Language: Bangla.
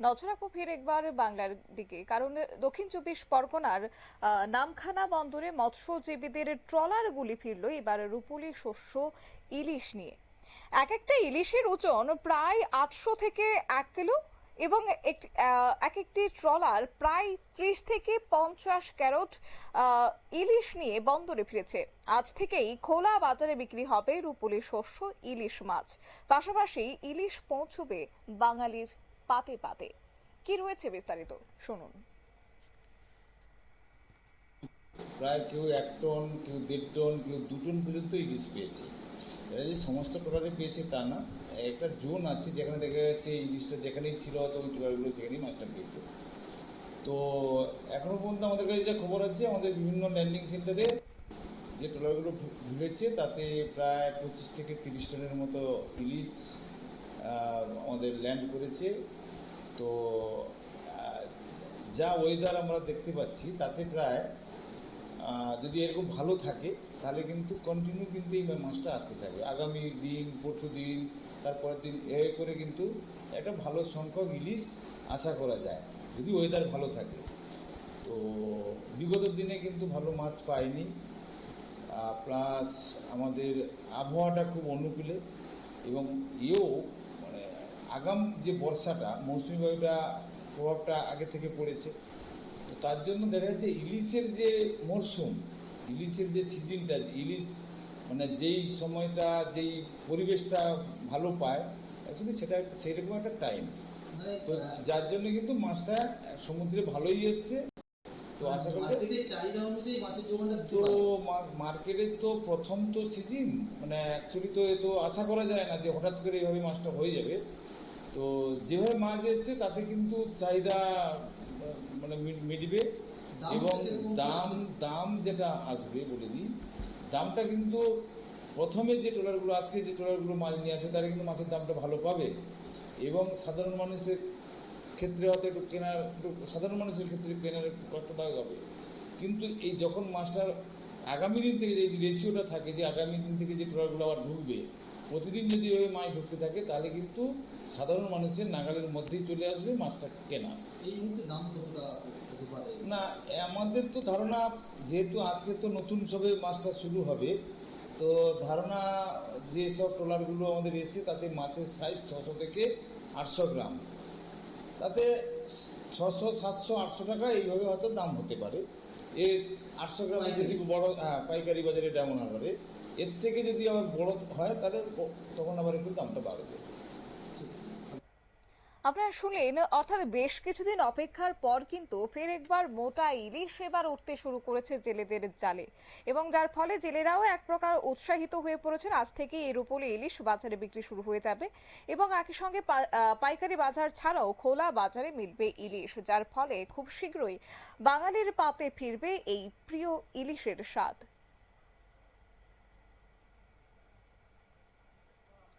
নজর ফের একবার বাংলার দিকে, কারণ দক্ষিণ চব্বিশ পরগনার নামখানা বন্দরে মৎস্যজীবীদের ট্রলারগুলি ফিরল, এবার রূপলি শস্য, ইলিশ নিয়ে। এক একটা ইলিশের ওজন প্রায় আটশো থেকে এক কিলো এবং এক- এক একটি ট্রলার প্রায় ত্রিশ থেকে পঞ্চাশ ক্যারট ইলিশ নিয়ে বন্দরে ফিরেছে। আজ থেকেই খোলা বাজারে বিক্রি হবে রূপলি শস্য, ইলিশ মাছ। পাশাপাশি ইলিশ পৌঁছবে বাঙালির পাতে পাতে। কি রয়েছে বিস্তারিত? শুনুন। প্রায় কেউ এক টন, কেউ দেড় টন, কেউ দু টন পর্যন্ত ইলিশ পেয়েছে। এরা যে সমস্ত টোটালে পেয়েছে তা না, একটা জোন আছে যেখানে দেখা যাচ্ছে ইলিশটা যেখানেই ছিল হয়তো ওই টোটালগুলো সেখানেই মাছটা পেয়েছে। তো এখনও পর্যন্ত আমাদের কাছে যা খবর আছে, আমাদের বিভিন্ন ল্যান্ডিং সেন্টারে যে ট্রলারগুলো ভিড়েছে তাতে প্রায় পঁচিশ থেকে তিরিশ টনের মতো ইলিশ আমাদের ল্যান্ড করেছে। তো যা ওয়েদার আমরা দেখতে পাচ্ছি, তাতে প্রায় যদি এরকম ভালো থাকে, তাহলে কিন্তু কন্টিনিউ কিন্তু এই মাছটা আসতে থাকবে। আগামী দিন, পরশু দিন, তারপরের দিন, এ করে কিন্তু একটা ভালো সংখ্যক ইলিশ আশা করা যায়, যদি ওয়েদার ভালো থাকে। তো, বিগত দিনে কিন্তু ভালো মাছ পাইনি। প্লাস আমাদের আবহাওয়াটা খুব অনুকূলে এবং এও আগাম যে বর্ষাটা মৌসুমি বায়ুটা প্রভাবটা আগে থেকে পড়েছে তো তার জন্য দেখা যাচ্ছে ইলিশের যে মরশুম ইলিশের যে সিজনটা ইলিশ মানে যেই সময়টা যেই পরিবেশটা ভালো পায় অ্যাকচুয়ালি সেটা সেরকম একটা টাইম তো যার জন্য কিন্তু মাছটা সমুদ্রে ভালোই এসছে। তো আশা করি তো। মার্কেটের তো প্রথম তো সিজন মানে অ্যাকচুয়ালি তো এ তো আশা করা যায় না যে হঠাৎ করে এইভাবে মাছটা হয়ে যাবে। তো যেভাবে মাছ এসছে তাতে কিন্তু চাহিদা মানে মিটবে। এবং দাম দাম যেটা আসবে বলে দিই দামটা কিন্তু প্রথমে যে ট্রলারগুলো আজকে যে ট্রলারগুলো মাছ নিয়ে আসবে তারা কিন্তু মাছের দামটা ভালো পাবে। এবং সাধারণ মানুষের ক্ষেত্রে হয়তো একটু কেনার একটু সাধারণ মানুষের ক্ষেত্রে কেনার একটু কষ্টদায়ক হবে। কিন্তু এই যখন মাছটার আগামী দিন থেকে যে রেশিওটা থাকে যে আগামী দিন থেকে যে ট্রলারগুলো আবার ঢুকবে প্রতিদিন যদি ওই মাছ ঢুকতে থাকে তাহলে কিন্তু সাধারণ মানুষের নাগালের মধ্যেই চলে আসবে মাছটা কেনা। এই মুহূর্তে দাম কতটা না আমাদের তো ধারণা যেহেতু আজকে তো নতুন সবে মাছটা শুরু হবে তো ধারণা যে সব ট্রলারগুলো আমাদের এসছে তাতে মাছের সাইজ ছশো থেকে আটশো গ্রাম। তাতে ছশো সাতশো আটশো টাকা এইভাবে হয়তো দাম হতে পারে। এর আটশো গ্রাম। যদি বড় হ্যাঁ পাইকারি বাজারে ডায়মন হারবারে এর থেকে যদি আবার বড় হয়, তাহলে তখন আবার একটু দামটা বাড়বে। আপনারা শুনলেন, অর্থাৎ বেশ কিছুদিন অপেক্ষার পর কিন্তু ফের একবার মোটা ইলিশ এবার উঠতে শুরু করেছে জেলেদের জালে। এবং যার ফলে জেলেরাও এক প্রকার উৎসাহিত হয়ে পড়েছেন, আজ থেকে এর উপরে ইলিশ বাজারে বিক্রি শুরু হয়ে যাবে। এবং একই সঙ্গে পাইকারি বাজার ছাড়াও খোলা বাজারে মিলবে ইলিশ, যার ফলে খুব শীঘ্রই বাঙালির পাতে ফিরবে এই প্রিয় ইলিশের স্বাদ।